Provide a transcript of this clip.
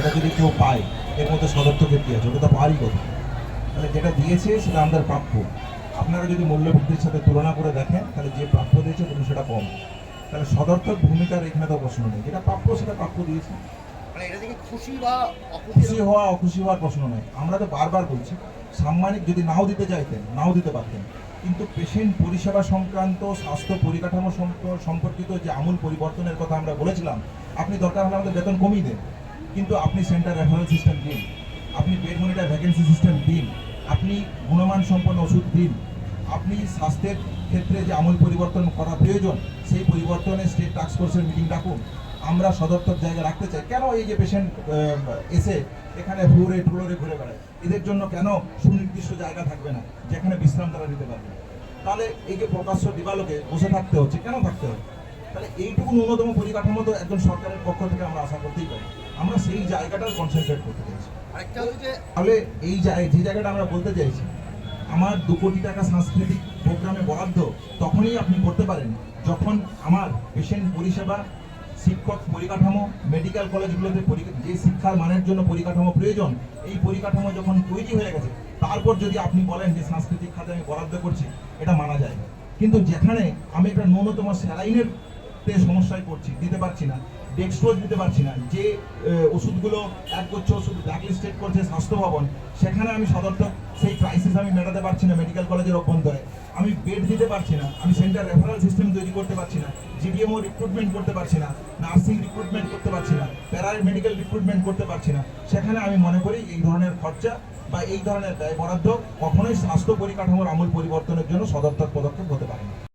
সেটা যদি কেউ পায় এর মধ্যে সদর্থকের কী আছে? ওটা তো পাওয়ারই কথা। তাহলে যেটা দিয়েছে সেটা আমাদের প্রাপ্য। আপনারা যদি মূল্যবৃদ্ধির সাথে তুলনা করে দেখেন তাহলে যে প্রাপ্য দিয়েছে কিন্তু সেটা কম। তাহলে সদর্থক ভূমিকার এখানে তো প্রশ্ন নেই। যেটা প্রাপ্য সেটা প্রাপ্য দিয়েছে। মানে খুশি বা খুশি হওয়া অখুশি হওয়ার প্রশ্ন নয়। আমরা তো বারবার বলছি সাম্মানিক যদি নাও দিতে চাইতেন নাও দিতে পারতেন। কিন্তু পেশেন্ট পরিষেবা সংক্রান্ত স্বাস্থ্য পরিকাঠামো সম্পর্কিত যে আমূল পরিবর্তনের কথা আমরা বলেছিলাম আপনি দরকার হলে আমাদের বেতন কমিয়ে দেন। কিন্তু আপনি সেন্টার রেফারেল সিস্টেম দিন। আপনি বেড মনিটার ভ্যাকেন্সি সিস্টেম দিন। আপনি গুণমান সম্পন্ন ওষুধ দিন। আপনি স্বাস্থ্যের ক্ষেত্রে যে আমূল পরিবর্তন করা প্রয়োজন, সেই পরিবর্তনে স্টেট টাস্ক ফোর্সের মিটিং ডাকুন। আমরা সদর্থক জায়গা রাখতে চাই। কেন এই যে পেশেন্ট এসে এখানে ফ্লোরে টুলোরে ঘুরে বেড়ায়? এদের জন্য কেন সুনির্দিষ্ট জায়গা থাকবে না, যেখানে বিশ্রাম তারা নিতে পারবে তাহলে এই যে প্রকাশ্য দিবালোকে বসে থাকতে হচ্ছে, কেন থাকতে হবে তাহলে এইটুকু ন্যূনতম পরিকাঠামো তো একজন সরকারের পক্ষ থেকে আমরা আশা করতেই পারি। আমরা সেই জায়গাটার কনসেন্ট্রেট করতে চাইছি। তাহলে এই যে জায়গাটা আমরা বলতে চাইছি আমার দু কোটি টাকা সাংস্কৃতিক প্রোগ্রামে বরাদ্দ তখনই আপনি করতে পারেন যখন আমার পেশেন্ট পরিষেবা শিক্ষক পরিকাঠামো মেডিকেল কলেজগুলোতে যে শিক্ষার মানের জন্য পরিকাঠামো প্রয়োজন এই পরিকাঠামো যখন তৈরি হয়ে গেছে তারপর যদি আপনি বলেন যে সাংস্কৃতিক খাতে আমি বরাদ্দ করছি এটা মানা যায় কিন্তু যেখানে আমি একটা ন্যূনতম স্যালাইনের তে সমস্যায় পড়ছি, দিতে পারছি না ডেক্সট্রোজ দিতে পারছি না। যে ওষুধগুলো এক গুচ্ছ ওষুধ ব্ল্যাকলিস্টেড করছে স্বাস্থ্য ভবন, সেখানে আমি সদর্থক সেই ক্রাইসিস আমি মেটাতে পারছি না মেডিকেল কলেজের অভ্যন্তরে। আমি বেড দিতে পারছি না, আমি সেন্টার রেফারেল সিস্টেম তৈরি করতে পারছি না জিডিএমও রিক্রুটমেন্ট করতে পারছি না নার্সিং রিক্রুটমেন্ট করতে পারছি না প্যারা মেডিকেল রিক্রুটমেন্ট করতে পারছি না। সেখানে আমি মনে করি এই ধরনের খরচা বা এই ধরনের ব্যয় বরাদ্দ কখনোই স্বাস্থ্য পরিকাঠামোর আমূল পরিবর্তনের জন্য সদর্থক পদক্ষেপ হতে পারে